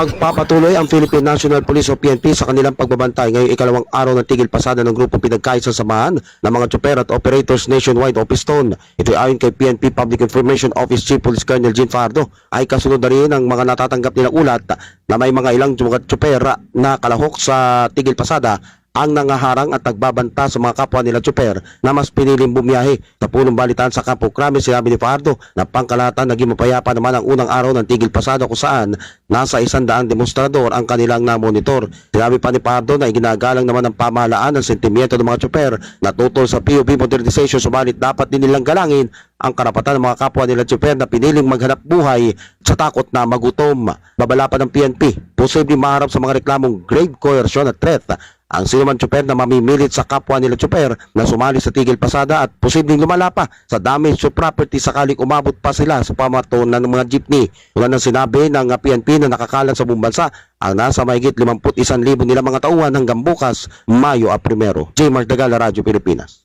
Magpapatuloy ang Philippine National Police o PNP sa kanilang pagbabantay ngayong ikalawang araw ng tigil pasada ng grupong pinagkaisasamahan ng mga tsoper at operators nationwide o piston. Ito ay ayon kay PNP Public Information Office Chief Police Colonel Jean Fardo ay kasunod na rin ang mga natatanggap nilang ulat na may mga ilang mga tsoper na kalahok sa tigil pasada ang nangaharang at nagbabanta sa mga kapwa nila tsuper na mas piniling bumiyahe. Sa punong balitaan sa Campo Crame, sinabi ni Fardo na pangkalatan naging mapayapa naman ang unang araw ng tigil pasada kung saan nasa isang daang demonstrador ang kanilang namonitor. Sinabi pa ni Pardo na iginagalang naman ng pamahalaan ang sentimiento ng mga tsuper na tutol sa POV modernization subalit dapat din nilang galangin ang karapatan ng mga kapwa nila tsuper na piniling maghanap buhay sa takot na magutom. Babala pa ng PNP, posibleng maharap sa mga reklamong grave coercion at threat ang sinuman tsuper na mamimilit sa kapwa nila tsuper na sumali sa tigil pasada at posibleng lumala pa sa damage to property sakaling umabot pa sila sa pamatunan ng mga jeepney. Tulad ng sinabi ng PNP na nakakalat sa buong bansa ang nasa mahigit 51,000 nila mga tauhan hanggang bukas, Mayo a primero. J. Mark Dagala, Radyo Pilipinas.